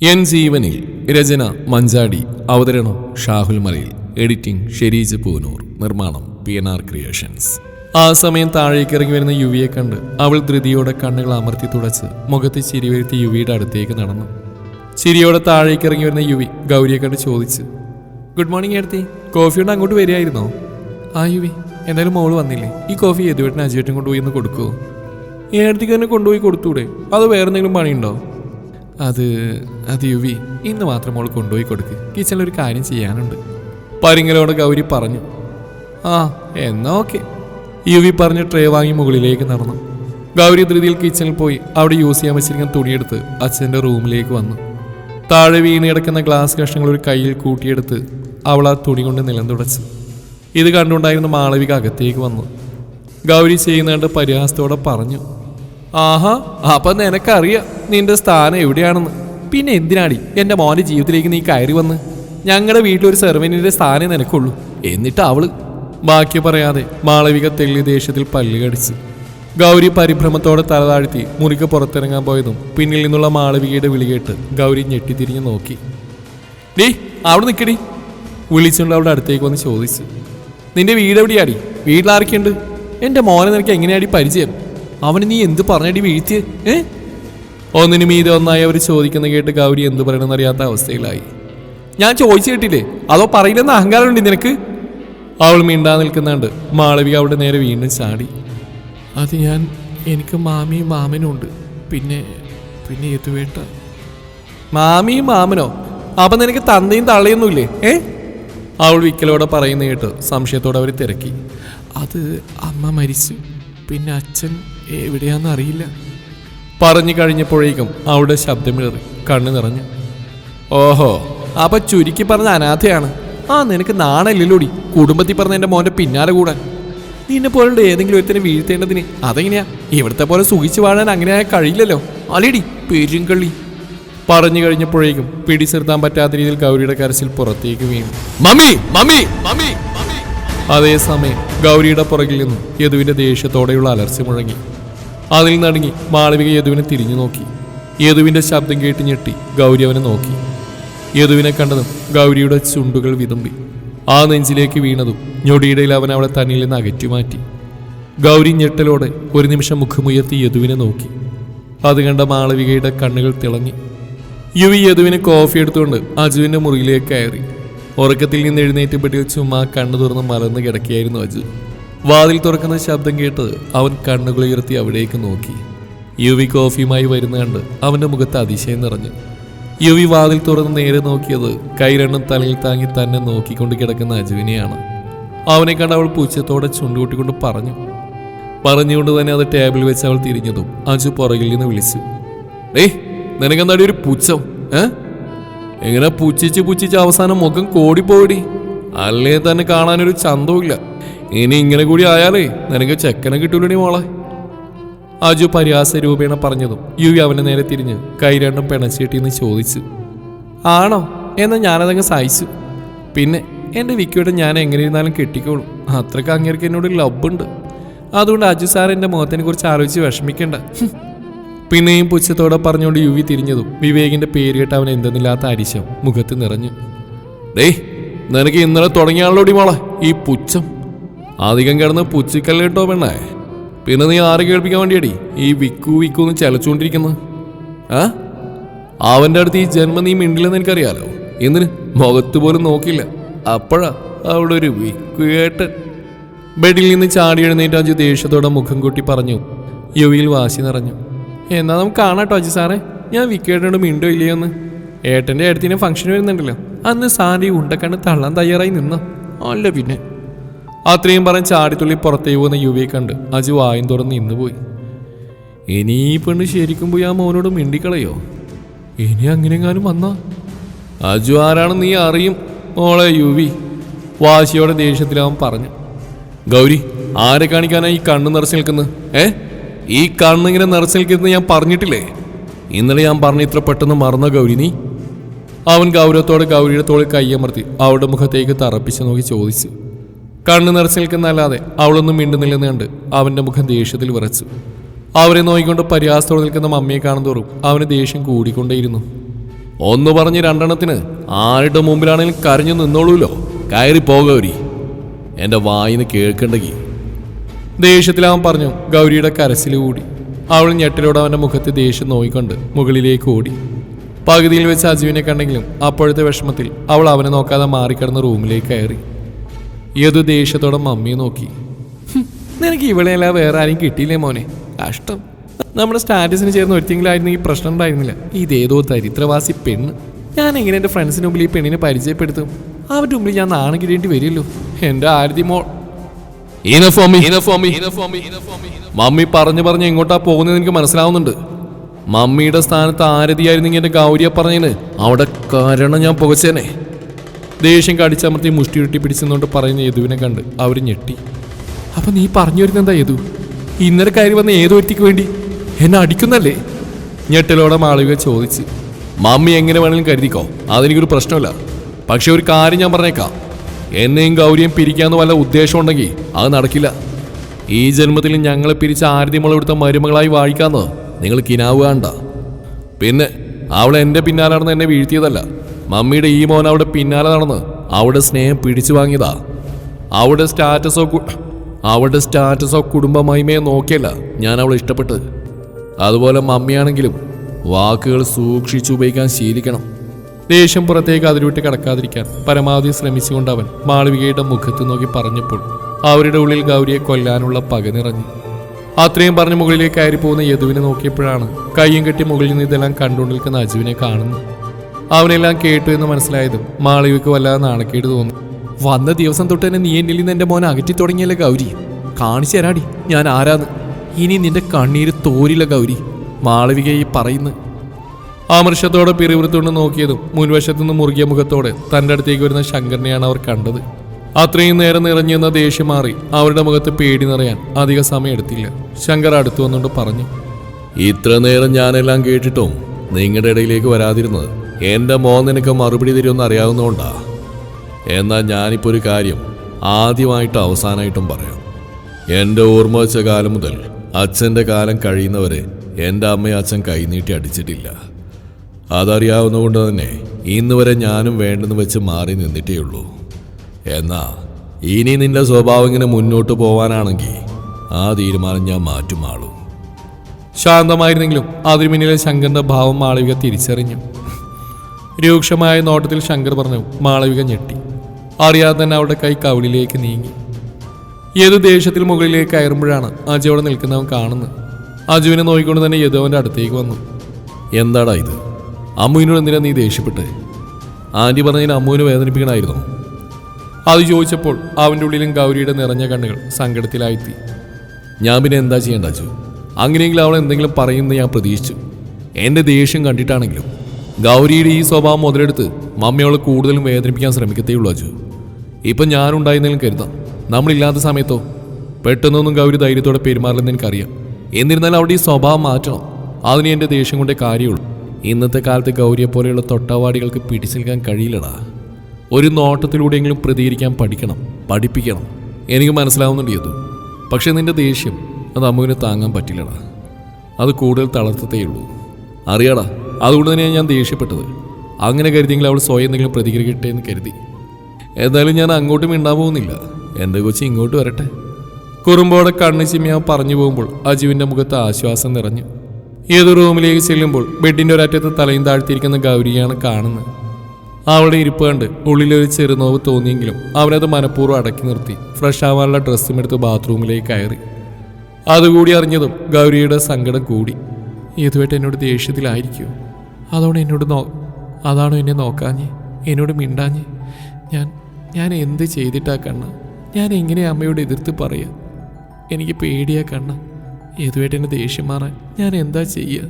N ജീവനിൽ രചന മഞ്ചാടി അവതരണം Shahul Malayil. Editing Shereej Poonoor. നിർമ്മാണം പി എൻ ആർ ക്രിയേഷൻസ്. ആ സമയം താഴേക്ക് ഇറങ്ങി വരുന്ന യുവിയെ കണ്ട് അവൾ ധൃതിയോടെ കണ്ണുകൾ അമർത്തി തുടച്ച് മുഖത്ത് ചിരി വരുത്തി യുവിയുടെ അടുത്തേക്ക് നടന്നു. ചിരിയോടെ താഴേക്ക് ഇറങ്ങി വരുന്ന യുവി ഗൗരിയെ കണ്ട് ചോദിച്ച് ഗുഡ് മോർണിംഗ് എടുത്തി കോഫി കൊണ്ട് അങ്ങോട്ട് വരികയായിരുന്നോ? ആ യുവി എന്തായാലും മോൾ വന്നില്ലേ. ഈ കോഫി ഏതുവേട്ടൻ അജുവേട്ടൻ കൊണ്ടുപോയി ഒന്ന് കൊടുക്കുമോ ഏടത്തേക്ക് തന്നെ കൊണ്ടുപോയി കൊടുത്തൂടെ. അത് വേറെന്തെങ്കിലും പണിയുണ്ടോ? അത് അത് യുവി ഇന്ന് മാത്രം മോൾ കൊണ്ടുപോയി കൊടുക്ക്. കിച്ചണിൽ ഒരു കാര്യം ചെയ്യാനുണ്ട്. പരിങ്ങലോട് ഗൗരി പറഞ്ഞു ആ എന്നാ ഓക്കെ. യുവി പറഞ്ഞ് ട്രേ വാങ്ങി മുകളിലേക്ക് നടന്നു. ഗൗരി ധൃതിയിൽ കിച്ചണിൽ പോയി അവിടെ യൂസ് ചെയ്യാൻ വെച്ചിരിക്കുന്ന തുണിയെടുത്ത് അച്ഛന്റെ റൂമിലേക്ക് വന്നു. താഴെ വീണ് കിടക്കുന്ന ഗ്ലാസ് കഷ്ണങ്ങൾ ഒരു കയ്യിൽ കൂട്ടിയെടുത്ത് അവൾ ആ തുണി കൊണ്ട് നിലം തുടച്ചു ഇത് കണ്ടുകൊണ്ടായിരുന്ന മാളവിക അകത്തേക്ക് വന്നു. ഗൗരി ചെയ്യുന്നതുകൊണ്ട് കണ്ട് പരിഹാസത്തോടെ പറഞ്ഞു ആഹാ അപ്പൊ നിനക്കറിയാം നിന്റെ സ്ഥാനം എവിടെയാണെന്ന്. പിന്നെ എന്തിനാടി എന്റെ മോന്റെ ജീവിതത്തിലേക്ക് നീ കയറി വന്ന്? ഞങ്ങളുടെ വീട്ടിലൊരു സെർവനിന്റെ സ്ഥാനം നിനക്കുള്ളൂ. എന്നിട്ട് അവൾ ബാക്കി പറയാതെ മാളവിക തെള്ളി ദേഷ്യത്തിൽ പല്ലുകടിച്ച് ഗൗരി പരിഭ്രമത്തോടെ തലതാഴ്ത്തി മുറിക്ക് പുറത്തിറങ്ങാൻ പോയതും പിന്നിൽ നിന്നുള്ള മാളവികയുടെ വിളികേട്ട് ഗൗരി ഞെട്ടിത്തിരിഞ്ഞ് നോക്കി. ഡീ അവിടെ നിൽക്കടി. വിളിച്ചുകൊണ്ട് അവിടെ അടുത്തേക്ക് വന്ന് ചോദിച്ചു. നിന്റെ വീട് എവിടെയാടി? വീട്ടിലാരൊക്കെയുണ്ട്? എന്റെ മോനെ നിനക്ക് എങ്ങനെയാടി പരിചയം? അവന് നീ എന്ത് പറഞ്ഞടി വീഴ്ത്തിയേ ഏ? ഒന്നിനു മീതെ ഒന്നായി അവർ ചോദിക്കുന്ന കേട്ട് ഗൗരി എന്ത് പറയണമെന്ന് അറിയാത്ത അവസ്ഥയിലായി. ഞാൻ ചോദിച്ചു കേട്ടില്ലേ? അതോ പറയില്ലെന്ന് അഹങ്കാരമുണ്ട് നിനക്ക്? അവൾ മിണ്ടാ നിൽക്കുന്നുണ്ട്. മാളവിക അവിടെ നേരെ വീണ്ടും ചാടി. അത് ഞാൻ എനിക്ക് മാമിയും മാമനും ഉണ്ട്. പിന്നെ പിന്നെ ഏത് വേണ്ട? മാമിയും മാമനോ? അപ്പൊ നിനക്ക് തന്തയും തള്ളയൊന്നുമില്ലേ? ഏ? അവൾ വിക്കലോടെ പറയുന്ന കേട്ട് സംശയത്തോടെ അവർ തിരക്കി. അത് അമ്മ മരിച്ചു. പിന്നെ അച്ഛൻ എവിടെയാണെന്ന് അറിയില്ല. പറഞ്ഞു കഴിഞ്ഞപ്പോഴേക്കും അവിടെ ശബ്ദമിളറി കണ്ണു നിറഞ്ഞു. ഓഹോ അപ്പൊ ചുരുക്കി പറഞ്ഞ അനാഥയാണ്. ആ നിനക്ക് നാണല്ലോടി കുടുംബത്തിൽ പറഞ്ഞ എന്റെ മോന്റെ പിന്നാലെ കൂടാൻ. നിന്നെ പോലുള്ള ഏതെങ്കിലും ഒരുത്തനെ വീഴ്ത്തേണ്ടതിന് അതെങ്ങനെയാ? ഇവിടുത്തെ പോലെ സുഖിച്ചു വാഴാൻ അങ്ങനെയായ കഴിയില്ലല്ലോ. അലേടി പെരുങ്കള്ളി. പറഞ്ഞു കഴിഞ്ഞപ്പോഴേക്കും പിടിച്ചിർത്താൻ പറ്റാത്ത രീതിയിൽ ഗൗരിയുടെ കരച്ചിൽ പുറത്തേക്ക് വീണു. Mummy mummy mummy. അതേസമയം ഗൗരിയുടെ പുറകിൽ നിന്നും യദുവിന്റെ ദേഷ്യത്തോടെയുള്ള അലർച്ച മുഴങ്ങി. അതിൽ നടങ്ങി മാളവിക യദുവിനെ തിരിഞ്ഞു നോക്കി. യദുവിന്റെ ശബ്ദം കേട്ട് ഞെട്ടി ഗൗരി അവനെ നോക്കി. യദുവിനെ കണ്ടതും ഗൗരിയുടെ ചുണ്ടുകൾ വിതുമ്പി. ആ നെഞ്ചിലേക്ക് വീണതും ഞൊടിയിടയിൽ അവൻ അവളെ തന്നിൽ നിന്ന് അകറ്റിമാറ്റി. ഗൗരി ഞെട്ടലോടെ ഒരു നിമിഷം മുഖമുയർത്തി യദുവിനെ നോക്കി. അത് കണ്ട മാളവികയുടെ കണ്ണുകൾ തിളങ്ങി. യുവി യദുവിന് കോഫി എടുത്തുകൊണ്ട് അജുവിന്റെ മുറിയിലേക്ക് കയറി. ഉറക്കത്തിൽ നിന്ന് എഴുന്നേറ്റ് പെട്ടിൽ ചുമ്മാ കണ്ണു തുറന്ന് മലർന്ന് കിടക്കുകയായിരുന്നു അജു വാതിൽ തുറക്കുന്ന ശബ്ദം കേട്ട് അവൻ കണ്ണുകളുയർത്തി അവിടേക്ക് നോക്കി. യുവി കോഫിയുമായി വരുന്ന കണ്ട് അവന്റെ മുഖത്ത് അതിശയം നിറഞ്ഞു. യുവി വാതിൽ തുറന്ന് നേരെ നോക്കിയത് കൈരണ്ണം തലയിൽ താങ്ങി തന്നെ നോക്കിക്കൊണ്ട് കിടക്കുന്ന അജുവിനെയാണ്. അവനെ കണ്ട് അവൾ പൂച്ചത്തോടെ ചുണ്ടുകൂട്ടിക്കൊണ്ട് പറഞ്ഞു. പറഞ്ഞുകൊണ്ട് തന്നെ അത് ടേബിളിൽ വെച്ച് അവൾ തിരിഞ്ഞതും അജു പുറകിൽ നിന്ന് വിളിച്ചു. ഏയ് നിനക്കെന്താടി ഒരു പുച്ഛം? ഏ? എങ്ങനെ പുച്ഛിച്ച് പുച്ഛിച്ച് അവസാനം മുഖം കോടിപ്പോടി അല്ലേ തന്നെ കാണാനൊരു ചന്തവുമില്ല. ഇനി ഇങ്ങനെ കൂടി ആയാലേ നിനക്ക് ചെക്കനെ കിട്ടൂലടി മോളെ. അജു പരിഹാസ രൂപേണ പറഞ്ഞതും യുവി അവനെ നേരെ തിരിഞ്ഞ് കൈ രണ്ടും പിണച്ചീട്ടിന്ന് ചോദിച്ചു. ആണോ? എന്നാൽ ഞാനതങ്ങ് സഹിച്ചു. പിന്നെ എന്റെ വിക്കിയുടെ ഞാൻ എങ്ങനെ ഇരുന്നാലും കെട്ടിക്കോളും. അത്രയ്ക്ക് അങ്ങേർക്ക് എന്നോട് ലബ് ഉണ്ട് അതുകൊണ്ട് അജു സാർ എന്റെ മുഖത്തിനെ കുറിച്ച് ആലോചിച്ച് വിഷമിക്കണ്ട. പിന്നെയും പുച്ഛത്തോടെ പറഞ്ഞുകൊണ്ട് യുവി തിരിഞ്ഞതും വിവേകിന്റെ പേര് കേട്ട് അവൻ എന്തെന്നില്ലാത്ത അരിശം മുഖത്ത് നിറഞ്ഞു. ഡേയ് നിനക്ക് ഇന്നലെ തുടങ്ങിയാളോടി മോളെ ഈ പുച്ഛം? അധികം കിടന്ന് പുച്ചിക്കല്ല കേട്ടോ പെണ്ണേ. പിന്നെ നീ ആരെ കേൾപ്പിക്കാൻ വേണ്ടിയടി ഈ വിക്കു വിക്കു എന്ന് ചലച്ചുകൊണ്ടിരിക്കുന്നത് ആ? അവന്റെ അടുത്ത് ഈ ജന്മം നീ മിണ്ടില്ലെന്ന് എനിക്കറിയാലോ. എന്തിന്? മുഖത്ത് പോലും നോക്കില്ല അപ്പോഴാ അവിടെ ഒരു വിക്കു കേട്ട് ബെഡിൽ നിന്ന് ചാടി എഴുന്നേറ്റ് അജു ദേഷ്യത്തോടെ മുഖം കൂട്ടി പറഞ്ഞു. യുവിയിൽ വാശി നിറഞ്ഞു. എന്നാ നമുക്ക് കാണാം കേട്ടോ അജി സാറേ. ഞാൻ വിക്കേട്ടനോട് മിണ്ടോ ഇല്ലയോ എന്ന്. ഏട്ടന്റെ അടുത്തിന് ഫംഗ്ഷൻ വരുന്നുണ്ടല്ലോ. അന്ന് സാരി ഉണ്ടക്കണ്ട് തള്ളാൻ തയ്യാറായി നിന്നോ? അല്ല പിന്നെ. അത്രയും പറഞ്ഞ് ചാടിത്തുള്ളി പുറത്തേക്ക് പോകുന്ന യുവിയെ കണ്ട് അജു വായും തുറന്ന് ഇന്ന് പോയി. ഇനി ഈ പെണ്ണ് ശരിക്കും പോയി ആ മോനോട് മിണ്ടിക്കളയോ? ഇനി അങ്ങനെങ്ങാനും വന്നാ? അജു ആരാണെന്ന് നീ അറിയും മോളെ യുവി വാശിയോടെ ദേഷ്യത്തിൽ അവൻ പറഞ്ഞു. ഗൗരി ആരെ കാണിക്കാനാ ഈ കണ്ണ് നിറച്ച് നിൽക്കുന്നത് ഏ? ഈ കണ്ണിങ്ങനെ നിറച്ച് നിൽക്കുന്നത് ഞാൻ പറഞ്ഞിട്ടില്ലേ? ഇന്നലെ ഞാൻ പറഞ്ഞ ഇത്ര പെട്ടെന്ന് മറന്ന ഗൗരി നീ? അവൻ ഗൗരവത്തോടെ ഗൗരിയുടെ തോളിൽ കയ്യമർത്തി അവളുടെ മുഖത്തേക്ക് തറപ്പിച്ച് നോക്കി ചോദിച്ചു. കണ്ണ് നിറച്ച് നിൽക്കുന്നല്ലാതെ അവളൊന്നും മിണ്ടുന്നില്ലെന്ന് കണ്ട് അവന്റെ മുഖം ദേഷ്യത്തിൽ വിറച്ചു. അവരെ നോക്കിക്കൊണ്ട് പരിഹാസത്തോടെ നിൽക്കുന്ന മമ്മിയെ കാണുന്തോറും അവന് ദേഷ്യം കൂടിക്കൊണ്ടേയിരുന്നു. ഒന്ന് പറഞ്ഞ് രണ്ടെണ്ണത്തിന് ആരുടെ മുമ്പിലാണെങ്കിലും കരഞ്ഞു നിന്നോളൂല്ലോ കയറി പോകൗരി എന്റെ വായിന്ന് കേൾക്കണ്ടെങ്കിൽ ദേഷ്യത്തിൽ അവൻ പറഞ്ഞു ഗൗരിയുടെ കരസിൽ കൂടി. അവൾ ഞെട്ടിലൂടെ അവന്റെ മുഖത്ത് ദേഷ്യം നോയിക്കൊണ്ട് മുകളിലേക്ക് ഓടി. പകുതിയിൽ വെച്ച് അജുവിനെ കണ്ടെങ്കിലും അപ്പോഴത്തെ വിഷമത്തിൽ അവൾ അവനെ നോക്കാതെ മാറിക്കിടന്ന റൂമിലേക്ക് കയറി. ഏതു ദേഷ്യത്തോടെ മമ്മിയെ നോക്കി. "ഹും, നിനക്ക് ഇവിടെയെല്ലാം വേറെ ആരും കിട്ടിയില്ലേ മോനെ? കഷ്ടം നമ്മുടെ സ്റ്റാറ്റസിന് ചേർന്ന് ഒരുത്തെങ്കിലും ഈ പ്രശ്നം ഉണ്ടായിരുന്നില്ല. ഇതേതോ ദരിദ്രവാസി പെണ്ണ്. ഞാൻ എങ്ങനെ എന്റെ ഫ്രണ്ട്സിന് മുമ്പിൽ ഈ പെണ്ണിനെ പരിചയപ്പെടുത്തും? അവരുടെ മുമ്പിൽ ഞാൻ നാണം കിട്ടേണ്ടി വരുമല്ലോ. എന്റെ ആരതി മോൾ ഇനഫോമി ഇനഫോമി മമ്മി പറഞ്ഞു പറഞ്ഞ് എങ്ങോട്ടാ പോകുന്നത് എനിക്ക് മനസ്സിലാവുന്നുണ്ട്. മമ്മിയുടെ സ്ഥാനത്ത് ആരതിയായിരുന്നെങ്കിൽ എന്റെ ഗൗരിയെ പറഞ്ഞതിന്? അവിടെ കാരണം ഞാൻ പുകച്ചേനെ. ദേഷ്യം കടിച്ചമർത്തി മുഷ്ടി ഉരുട്ടി പിടിച്ചെന്നുകൊണ്ട് പറയുന്ന യദുവിനെ കണ്ട് അവർ ഞെട്ടി. അപ്പൊ നീ പറഞ്ഞു വരുന്ന എന്താ യദു? ഇന്നലെ കയറി വന്ന ഏതോ വ്യക്തിക്ക് വേണ്ടി? എന്നെ അടിക്കുന്നല്ലേ? ഞെട്ടലോടെ മാളവിക ചോദിച്ച്. മമ്മി എങ്ങനെ വേണമെങ്കിലും കരുതിക്കോ? അതെനിക്കൊരു പ്രശ്നമില്ല. പക്ഷെ ഒരു കാര്യം ഞാൻ പറഞ്ഞേക്കാം. എന്നെയും ഗൗരിയും പിരിക്കാന്ന് വല്ല ഉദ്ദേശം ഉണ്ടെങ്കിൽ അത് നടക്കില്ല. ഈ ജന്മത്തിൽ ഞങ്ങളെ പിരിച്ച ആരതി മുള മരുമകളായി വാഴിക്കാന്ന് നിങ്ങൾ കിനാവ് കാണണ്ട. പിന്നെ അവൾ എന്റെ പിന്നാലെ നടന്ന് എന്നെ വീഴ്ത്തിയതല്ല. മമ്മിയുടെ ഈ മോൻ അവിടെ പിന്നാലെ നടന്ന് അവിടെ സ്നേഹം പിടിച്ചു വാങ്ങിയതാ. അവിടെ സ്റ്റാറ്റസോ അവളുടെ സ്റ്റാറ്റസോ കുടുംബ നോക്കിയല്ല ഞാൻ അവളെ ഇഷ്ടപ്പെട്ടത് അതുപോലെ മമ്മിയാണെങ്കിലും വാക്കുകൾ സൂക്ഷിച്ചുപയോഗിക്കാൻ ശീലിക്കണം. ദേഷ്യം പുറത്തേക്ക് അതിരുവിട്ട് കടക്കാതിരിക്കാൻ പരമാവധി ശ്രമിച്ചുകൊണ്ട് അവൻ മാളവികയുടെ മുഖത്ത് നോക്കി പറഞ്ഞപ്പോൾ അവരുടെ ഉള്ളിൽ ഗൗരിയെ കൊല്ലാനുള്ള പക നിറഞ്ഞു. അത്രയും പറഞ്ഞ് മുകളിലേക്ക് കയറി പോകുന്ന യദുവിനെ നോക്കിയപ്പോഴാണ് കയ്യും കെട്ടി മുകളിൽ നിന്ന് ഇതെല്ലാം കണ്ടുകൊണ്ട് നിൽക്കുന്ന അജുവിനെ കാണുന്നു അവനെല്ലാം കേട്ടു എന്ന് മനസ്സിലായതും മാളവിക്ക് വല്ലാതെ നാണക്കേട് തോന്നി. വന്ന ദിവസം തൊട്ട് തന്നെ നീ എന്നിൽ നിന്ന് എന്റെ മോനെ അകറ്റി തുടങ്ങിയല്ലേ ഗൗരി? കാണിച്ചു തരാടി ഞാൻ ആരാന്ന്. ഇനി നിന്റെ കണ്ണീര് തോരില്ല ഗൗരി മാളവിക ഈ പറയുന്നു ആമർഷത്തോടെ പിറിവൃത്തോണ്ട് നോക്കിയതും മുൻവശത്തു നിന്ന് മുറുകിയ മുഖത്തോടെ തന്റെ അടുത്തേക്ക് വരുന്ന ശങ്കരനെയാണ് അവർ കണ്ടത്. അത്രയും നേരം നിറഞ്ഞിരുന്ന ദേഷ്യം മാറി അവരുടെ മുഖത്ത് പേടി നിറയാൻ അധിക സമയം എടുത്തില്ല ശങ്കർ അടുത്തു വന്നുകൊണ്ട് പറഞ്ഞു ഇത്ര നേരം ഞാനെല്ലാം കേട്ടിട്ടും നിങ്ങളുടെ ഇടയിലേക്ക് വരാതിരുന്നത് എന്റെ മോൻ നിനക്ക് മറുപടി തരുമെന്ന് അറിയാവുന്നതുകൊണ്ടാ. എന്നാൽ ഞാനിപ്പോൾ ഒരു കാര്യം ആദ്യമായിട്ടും അവസാനമായിട്ടും പറയാം. എന്റെ ഓർമ്മ വെച്ച കാലം മുതൽ അച്ഛന്റെ കാലം കഴിയുന്നവരെ എന്റെ അമ്മയെ അച്ഛൻ കൈനീട്ടി അടിച്ചിട്ടില്ല. അതറിയാവുന്നതുകൊണ്ട് തന്നെ ഇന്ന് വരെ ഞാനും വേണ്ടെന്ന് വെച്ച് മാറി നിന്നിട്ടേ ഉള്ളൂ എന്നാ ഇനി നിന്റെ സ്വഭാവം ഇങ്ങനെ മുന്നോട്ട് പോവാനാണെങ്കിൽ ആ തീരുമാനം ഞാൻ മാറ്റുമാളൂ ശാന്തമായിരുന്നെങ്കിലും അതിനു ശങ്കറിന്റെ ഭാവം മാളവിക തിരിച്ചറിഞ്ഞു. രൂക്ഷമായ നോട്ടത്തിൽ ശങ്കർ പറഞ്ഞു മാളവിക ഞെട്ടി. അറിയാതെ തന്നെ അവളുടെ കൈ കവിളിലേക്ക് നീങ്ങി. ഏത് ദേഷ്യത്തിൽ മുകളിലേക്ക് കയറുമ്പോഴാണ് അജു അവിടെ നിൽക്കുന്നവൻ കാണുന്നത്. അജുവിനെ നോക്കിക്കൊണ്ട് തന്നെ യദുവന്റെ അടുത്തേക്ക് വന്നു. എന്താടാ ഇത്? അമ്മുവിനോട് എന്തിനാ നീ ദേഷ്യപ്പെട്ട്? ആന്റി പറഞ്ഞതിന് അമ്മുവിനെ വേദനിപ്പിക്കണമായിരുന്നു. അത് ചോദിച്ചപ്പോൾ അവന്റെ ഉള്ളിലും ഗൗരിയുടെ നിറഞ്ഞ കണ്ണുകൾ സങ്കടത്തിലായിത്തി. ഞാൻ പിന്നെ എന്താ ചെയ്യേണ്ട അച്ചു അങ്ങനെയെങ്കിലും അവൾ എന്തെങ്കിലും പറയുമെന്ന് ഞാൻ പ്രതീക്ഷിച്ചു. എന്റെ ദേഷ്യം കണ്ടിട്ടാണെങ്കിലും ഗൗരിയുടെ ഈ സ്വഭാവം മുതലെടുത്ത് മമ്മയോളെ കൂടുതലും വേദനിപ്പിക്കാൻ ശ്രമിക്കത്തേ ഉള്ളൂ അജു ഇപ്പം ഞാനുണ്ടായിരുന്നെങ്കിലും കരുതാം. നമ്മളില്ലാത്ത സമയത്തോ? പെട്ടെന്നൊന്നും ഗൗരി ധൈര്യത്തോടെ പെരുമാറില്ലെന്ന് എനിക്കറിയാം. എന്നിരുന്നാലും അവിടെ ഈ സ്വഭാവം മാറ്റണം. അതിന് എന്റെ ദേഷ്യം കൊണ്ടേ കാര്യമുള്ളൂ. ഇന്നത്തെ കാലത്ത് ഗൗരിയെ പോലെയുള്ള തൊട്ടാവാടികൾക്ക് പിടിച്ചു നിൽക്കാൻ കഴിയില്ലടാ. ഒരു നോട്ടത്തിലൂടെയെങ്കിലും പ്രതികരിക്കാൻ പഠിക്കണം പഠിപ്പിക്കണം. എനിക്ക് മനസ്സിലാവുന്നുണ്ട് ഇത് പക്ഷേ നിന്റെ ദേഷ്യം അത് അമ്മുവിന് താങ്ങാൻ പറ്റില്ലടാ. അത് കൂടുതൽ തളർത്തത്തേ ഉള്ളൂ. അറിയാടാ അതുകൊണ്ട് തന്നെയാണ് ഞാൻ ദേഷ്യപ്പെട്ടത്. അങ്ങനെ കരുതിയെങ്കിൽ അവൾ സ്വയം എന്തെങ്കിലും പ്രതികരിക്കട്ടെ എന്ന് കരുതി. എന്തായാലും ഞാൻ അങ്ങോട്ടും മിണ്ടാൻ പോകുന്നില്ല എന്റെ കൊച്ചി ഇങ്ങോട്ട് വരട്ടെ. കുറുമ്പോടെ കണ്ണു ചിമ്മിയാ പറഞ്ഞു പോകുമ്പോൾ അജുവിന്റെ മുഖത്ത് ആശ്വാസം നിറഞ്ഞു. ഏത് റൂമിലേക്ക് ചെല്ലുമ്പോൾ ബെഡിന്റെ ഒരറ്റത്ത് തലയും താഴ്ത്തിയിരിക്കുന്ന ഗൗരിയാണ് കാണുന്നത്. അവളുടെ ഇരിപ്പ് കണ്ട് ഉള്ളിലൊരു ചെറുനോവ് തോന്നിയെങ്കിലും അവനത് മനഃപൂർവം അടക്കി നിർത്തി ഫ്രഷ് ആവാനുള്ള ഡ്രസ്സും എടുത്ത് ബാത്റൂമിലേക്ക് കയറി. അതുകൂടി അറിഞ്ഞതും ഗൗരിയുടെ സങ്കടം കൂടി. ഏതുവായിട്ട് എന്നോട് ദേഷ്യത്തിലായിരിക്കും. അതോടെ എന്നോട് നോ അതാണോ എന്നെ നോക്കാഞ്ഞ്? എന്നോട് മിണ്ടാഞ്ഞ്? ഞാൻ ഞാൻ എന്ത് ചെയ്തിട്ടാ കണ്ണ? ഞാൻ എങ്ങനെ അമ്മയോട് എതിർത്ത് പറയാ? എനിക്ക് പേടിയാ കണ്ണ. ഏതുമായിട്ട് ദേഷ്യം മാറാൻ ഞാൻ എന്താ ചെയ്യുക?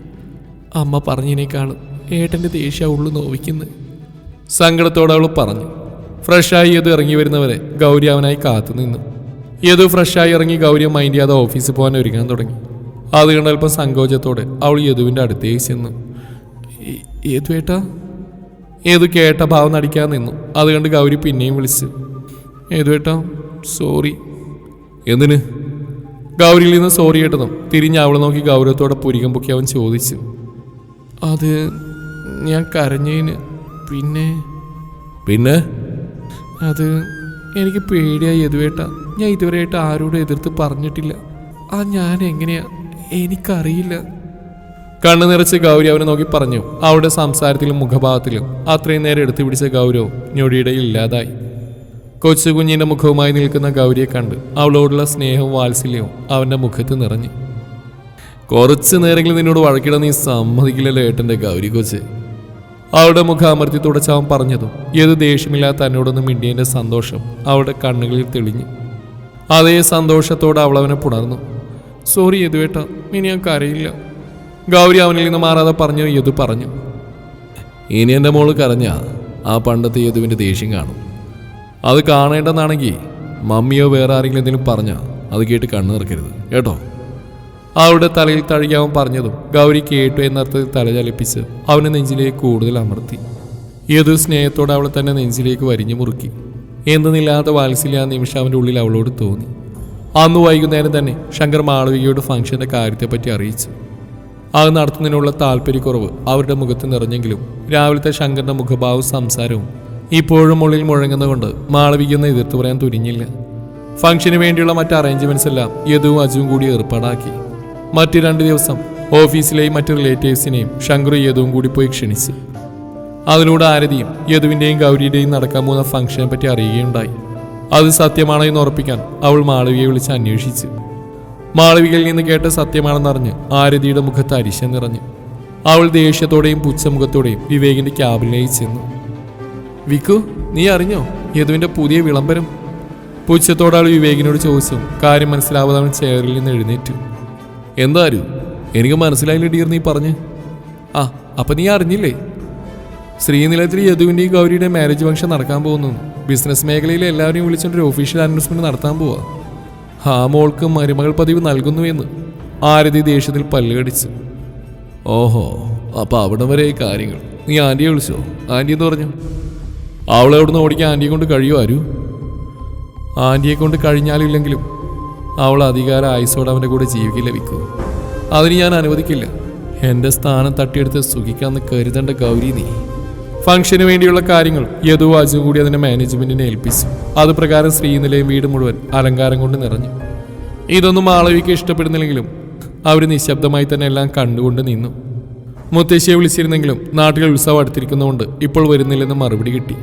അമ്മ പറഞ്ഞതിനേക്കാളും ഏട്ടന്റെ ദേഷ്യം ഉള്ളു നോവിക്കുന്നത് സങ്കടത്തോടെ അവൾ പറഞ്ഞു ഫ്രഷായി യതു ഇറങ്ങി വരുന്നവരെ ഗൗരി അവനായി കാത്തു നിന്നു. യതു ഫ്രഷായി ഇറങ്ങി ഗൗരി മൈൻഡ് ചെയ്യാതെ ഓഫീസിൽ പോകാൻ ഒരുങ്ങാൻ തുടങ്ങി. അത് കണ്ട് അല്പം സങ്കോചത്തോടെ അവൾ യദുവിന്റെ അടുത്തേക്ക് ചെന്നു. "ഏ- ഏതു കേട്ട ഭാവം നടിക്കാൻ നിന്നു. അത് കണ്ട് ഗൗരി പിന്നെയും വിളിച്ചു ഏതു ഏട്ടാ സോറി. എന്തിന്? ഗൗരിയിൽ നിന്ന് സോറി കേട്ടതും തിരിഞ്ഞ് അവൾ നോക്കി ഗൗരവത്തോടെ പുരികം പൊക്കി അവൻ ചോദിച്ചു. അത് ഞാൻ കരഞ്ഞതിന് പിന്നെ? പിന്നെ? അത് എനിക്ക് പേടിയായി യദുവേട്ട. ഞാൻ ഇതുവരെയായിട്ട് ആരോടും എതിർത്ത് പറഞ്ഞിട്ടില്ല. ആ ഞാൻ എങ്ങനെയാ? എനിക്കറിയില്ല. കണ്ണു നിറച്ച് ഗൗരി അവനെ നോക്കി പറഞ്ഞു. അവളുടെ സംസാരത്തിലും മുഖഭാവത്തിലും അത്രയും നേരം എടുത്തു പിടിച്ച ഗൗരവ് ഞൊടിയിടയിൽ ഇല്ലാതായി. കൊച്ചു കുഞ്ഞിന്റെ മുഖവുമായി നിൽക്കുന്ന ഗൗരിയെ കണ്ട് അവളോടുള്ള സ്നേഹവും വാത്സല്യവും അവന്റെ മുഖത്ത് നിറഞ്ഞു. കുറച്ചു നേരങ്ങളിൽ നിന്നോട് വഴക്കിടാൻ നീ സമ്മതിക്കില്ലല്ലോ ഏട്ടന്റെ ഗൗരി കൊച്ച്. അവളുടെ മുഖാമർത്തി അമർത്തി തുടച്ച് അവൻ പറഞ്ഞതും ഏത് ദേഷ്യമില്ലാത്ത തന്നോടൊന്ന് മിണ്ടിയതിന്റെ സന്തോഷം അവളുടെ കണ്ണുകളിൽ തെളിഞ്ഞു. അതേ സന്തോഷത്തോടെ അവൾ അവനെ പുണർന്നു. സോറി യദുവേട്ട ഇനി ഞാൻ കരയില്ല. ഗൗരി അവനിൽ നിന്ന് മാറാതെ പറഞ്ഞു യദു പറഞ്ഞു. ഇനി എന്റെ മോൾ കരഞ്ഞ ആ പണ്ടത്തെ യദുവിന്റെ ദേഷ്യം കാണും. അത് കാണേണ്ടെന്നാണെങ്കിൽ മമ്മിയോ വേറെ ആരെങ്കിലും എന്തെങ്കിലും പറഞ്ഞാൽ അത് കേട്ട് കണ്ണു നിറക്കരുത് കേട്ടോ? അവളുടെ തലയിൽ തഴുകിയാവൻ പറഞ്ഞതും ഗൗരി കേട്ടു എന്നർത്ഥത്തിൽ തല ചലിപ്പിച്ച് അവനെ നെഞ്ചിലേക്ക് കൂടുതൽ അമർത്തി. ഏത് സ്നേഹത്തോടെ അവളെ തന്നെ നെഞ്ചിലേക്ക് വരിഞ്ഞു മുറുക്കി. എന്തെന്നില്ലാത്ത വാത്സല്യ ആ നിമിഷം അവന്റെ ഉള്ളിൽ അവളോട് തോന്നി. അന്ന് വൈകുന്നേരം തന്നെ ശങ്കർ മാളവികയോട് ഫംഗ്ഷന്റെ കാര്യത്തെപ്പറ്റി അറിയിച്ചു. അത് നടത്തുന്നതിനുള്ള താല്പര്യക്കുറവ് അവരുടെ മുഖത്ത് നിറഞ്ഞെങ്കിലും രാവിലത്തെ ശങ്കറിന്റെ മുഖഭാവവും സംസാരവും ഇപ്പോഴും ഉള്ളിൽ മുഴങ്ങുന്നതുകൊണ്ട് മാളവികൊന്ന് എതിർത്ത് പറയാൻ തുനിഞ്ഞില്ല. ഫംഗ്ഷന് വേണ്ടിയുള്ള മറ്റ് അറേഞ്ച്മെന്റ്സ് എല്ലാം യദുവും അജുവും കൂടി ഏർപ്പാടാക്കി. മറ്റു രണ്ട് ദിവസം ഓഫീസിലെയും മറ്റ് റിലേറ്റീവ്സിനെയും ശങ്കറും യദുവും കൂടി പോയി ക്ഷണിച്ചു. അതിലൂടെ ആരതിയും യദുവിന്റെയും ഗൗരിയുടെയും നടക്കാൻ പോകുന്ന ഫംഗ്ഷനെ പറ്റി അറിയുകയുണ്ടായി. അത് സത്യമാണോ എന്ന് ഉറപ്പിക്കാൻ അവൾ മാളവിയെ വിളിച്ച് അന്വേഷിച്ചു. മാളവികയിൽ നിന്ന് കേട്ട സത്യമാണെന്നറിഞ്ഞ് ആരതിയുടെ മുഖത്ത് അരിശം നിറഞ്ഞു. അവൾ ദേഷ്യത്തോടെയും പുച്ഛമുഖത്തോടെയും വിവേകിന്റെ ക്യാബിനിലേക്ക് ചെന്നു. വിക്കു നീ അറിഞ്ഞോ? യദുവിന്റെ പുതിയ വിളംബരം. പുച്ഛത്തോടാൾ വിവേകിനോട് ചോദിച്ചു കാര്യം മനസ്സിലാവാതെ അവൻ ചെയറിൽ നിന്ന് എഴുന്നേറ്റു. എന്താരു എനിക്ക് മനസ്സിലായില്ല ഡിയർ നീ പറഞ്ഞ്? ആ അപ്പം നീ അറിഞ്ഞില്ലേ? ശ്രീനിലയത്തിൽ യദുവിന്റെയും ഗൗരിയുടെ മാരേജ് ഫംഗ്ഷൻ നടക്കാൻ പോകുന്നു. ബിസിനസ് മേഖലയിൽ എല്ലാവരെയും വിളിച്ചൊരു ഒഫീഷ്യൽ അനൗൺസ്മെന്റ് നടത്താൻ പോവാ. ആ മോൾക്ക് മരുമകൾ പതിവ് നൽകുന്നുവെന്ന് ആരതി ദേഷ്യത്തിൽ പല്ലുകടിച്ചു ഓഹോ അപ്പോൾ അവിടെ വരെ കാര്യങ്ങൾ. നീ ആന്റിയെ വിളിച്ചോ? ആന്റി എന്ന് പറഞ്ഞു? അവളെ അവിടുന്ന് ഓടിക്കാൻ ആന്റിയെ കൊണ്ട് കഴിയുമോ ആരു ആന്റിയെ കൊണ്ട് കഴിഞ്ഞാലില്ലെങ്കിലും അവൾ അധികാര ആയുസോടെ അവന്റെ കൂടെ ജീവിക്കില്ല വിക്കൂ? അതിന് ഞാൻ അനുവദിക്കില്ല. എന്റെ സ്ഥാനം തട്ടിയെടുത്ത് സുഖിക്കാമെന്ന് കരുതേണ്ട ഗൗരി നീ. ഫംഗ്ഷന് വേണ്ടിയുള്ള കാര്യങ്ങൾ യദു അജു കൂടി അതിന്റെ മാനേജ്മെന്റിനെ ഏൽപ്പിച്ചു. അത് പ്രകാരം ശ്രീനിലയും വീട് മുഴുവൻ അലങ്കാരം കൊണ്ട് നിറഞ്ഞു. ഇതൊന്നും മാളവിക്ക് ഇഷ്ടപ്പെടുന്നില്ലെങ്കിലും അവർ നിശബ്ദമായി തന്നെ എല്ലാം കണ്ടുകൊണ്ട് നിന്നു. മുത്തശ്ശിയെ വിളിച്ചിരുന്നെങ്കിലും നാട്ടിൽ ഉത്സവം അടുത്തിരിക്കുന്നതുകൊണ്ട് ഇപ്പോൾ വരുന്നില്ലെന്ന് മറുപടി കിട്ടി.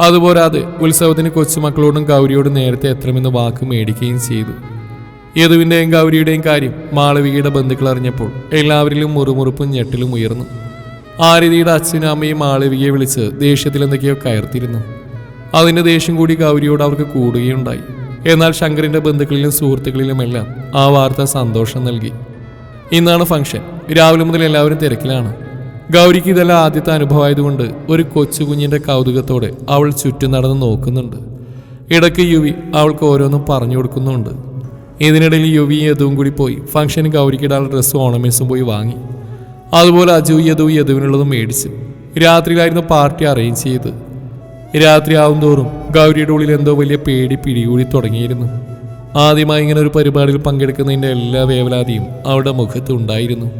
അതുപോരാതെ ഉത്സവത്തിന് കൊച്ചുമക്കളോടും ഗൗരിയോടും നേരത്തെ എത്രമെന്ന് വാക്ക് മേടിക്കുകയും ചെയ്തു. യദുവിന്റെയും ഗൗരിയുടെയും കാര്യം മാളവികയുടെ ബന്ധുക്കൾ അറിഞ്ഞപ്പോൾ എല്ലാവരിലും മുറുമുറുപ്പും ഞെട്ടിലും ഉയർന്നു. ആരതിയുടെ അച്ഛനും അമ്മയും മാളവികയെ വിളിച്ച് ദേഷ്യത്തിൽ എന്തൊക്കെയോ കയർത്തിരുന്നു. അതിന്റെ ദേഷ്യം കൂടി ഗൗരിയോട് അവർക്ക് കൂടുകയുണ്ടായി. എന്നാൽ ശങ്കറിന്റെ ബന്ധുക്കളിലും സുഹൃത്തുക്കളിലുമെല്ലാം ആ വാർത്ത സന്തോഷം നൽകി. ഇന്നാണ് ഫംഗ്ഷൻ. രാവിലെ മുതൽ എല്ലാവരും തിരക്കിലാണ്. ഗൗരിക്ക് ഇതെല്ലാം ആദ്യത്തെ അനുഭവമായതുകൊണ്ട് ഒരു കൊച്ചു കുഞ്ഞിന്റെ കൗതുകത്തോടെ അവൾ ചുറ്റും നടന്ന് നോക്കുന്നുണ്ട്. ഇടയ്ക്ക് യുവി അവൾക്ക് ഓരോന്നും പറഞ്ഞു കൊടുക്കുന്നുണ്ട്. ഇതിനിടയിൽ യുവി യദുവും കൂടി പോയി ഫംഗ്ഷന് ഗൗരിക്കിടാനുള്ള ഡ്രസ്സും ഓണമേസും പോയി വാങ്ങി. അതുപോലെ അജു യദു യദുവിനുള്ളതും മേടിച്ചു രാത്രിയിലായിരുന്നു പാർട്ടി അറേഞ്ച് ചെയ്ത്. രാത്രി ആവും തോറും ഗൗരിയുടെ ഉള്ളിൽ എന്തോ വലിയ പേടി പിടികൂടി തുടങ്ങിയിരുന്നു. ആദ്യമായി ഇങ്ങനെ ഒരു പരിപാടിയിൽ പങ്കെടുക്കുന്നതിന്റെ എല്ലാ വേവലാതിയും അവളുടെ മുഖത്ത് ഉണ്ടായിരുന്നു.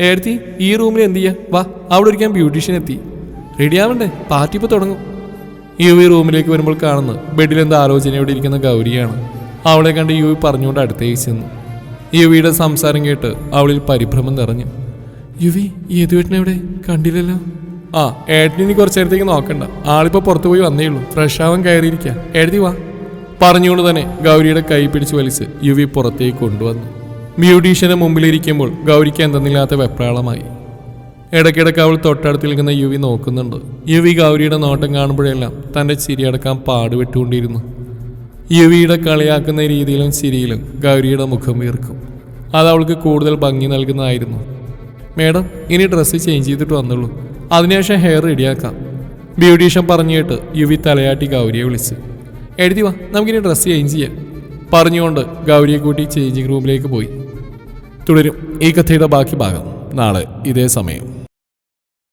ഏടത്തി ഈ റൂമിൽ എന്ത് ചെയ്യാ? വാ അവിടെ ഒരിക്കാൻ ബ്യൂട്ടീഷ്യൻ എത്തി. റെഡിയാവണ്ടേ പാർട്ടി ഇപ്പോൾ തുടങ്ങും. യു വി റൂമിലേക്ക് വരുമ്പോൾ കാണുന്നു ബെഡിൽ എന്താ ആലോചനയോടെ ഇരിക്കുന്ന ഗൗരിയാണ്. അവളെ കണ്ട് യു വി പറഞ്ഞുകൊണ്ട് അടുത്തേക്ക് ചെന്നു. യുവിയുടെ സംസാരം കേട്ട് അവളിൽ പരിഭ്രമം നിറഞ്ഞു. യുവി യദുവേട്ടനെവിടെ കണ്ടില്ലല്ലോ? ആ ഏട്ടനി കുറച്ചു നേരത്തേക്ക് നോക്കണ്ട. ആളിപ്പോൾ പുറത്തു പോയി വന്നേ ഉള്ളൂ. ഫ്രഷ് ആവാൻ കയറിയിരിക്കുക എഴുതി വാ. പറഞ്ഞുകൊണ്ട് തന്നെ ഗൗരിയുടെ കൈ പിടിച്ച് വലിച്ച് യുവി പുറത്തേക്ക് കൊണ്ടുവന്നു. ബ്യൂട്ടീഷ്യന്റെ മുമ്പിലിരിക്കുമ്പോൾ ഗൗരിക്ക് എന്തെന്നില്ലാത്ത വെപ്രാളമായി. ഇടയ്ക്കിടയ്ക്ക് അവൾ തൊട്ടടുത്ത് നിൽക്കുന്ന യുവി നോക്കുന്നുണ്ട്. യുവി ഗൗരിയുടെ നോട്ടം കാണുമ്പോഴെല്ലാം തന്റെ ചിരി അടക്കാൻ പാടുപെട്ടുകൊണ്ടിരുന്നു. യുവിയുടെ കളിയാക്കുന്ന രീതിയിലും ചിരിയിലും ഗൗരിയുടെ മുഖം വീർക്കും. അത് അവൾക്ക് കൂടുതൽ ഭംഗി നൽകുന്നതായിരുന്നു. മേഡം ഇനി ഡ്രസ്സ് ചേഞ്ച് ചെയ്തിട്ട് വന്നുള്ളൂ അതിനുശേഷം ഹെയർ റെഡിയാക്കാം. ബ്യൂട്ടീഷ്യൻ പറഞ്ഞു കേട്ട് യുവി തലയാട്ടി ഗൗരിയെ വിളിച്ച്. എഴുതി വാ നമുക്കിനി ഡ്രസ്സ് ചേഞ്ച് ചെയ്യാം. പറഞ്ഞുകൊണ്ട് ഗൗരിയെ കൂട്ടി ചേഞ്ചിങ് റൂമിലേക്ക് പോയി. തുടരും ഈ കഥയുടെ ബാക്കി ഭാഗം. നാളെ ഇതേ സമയം.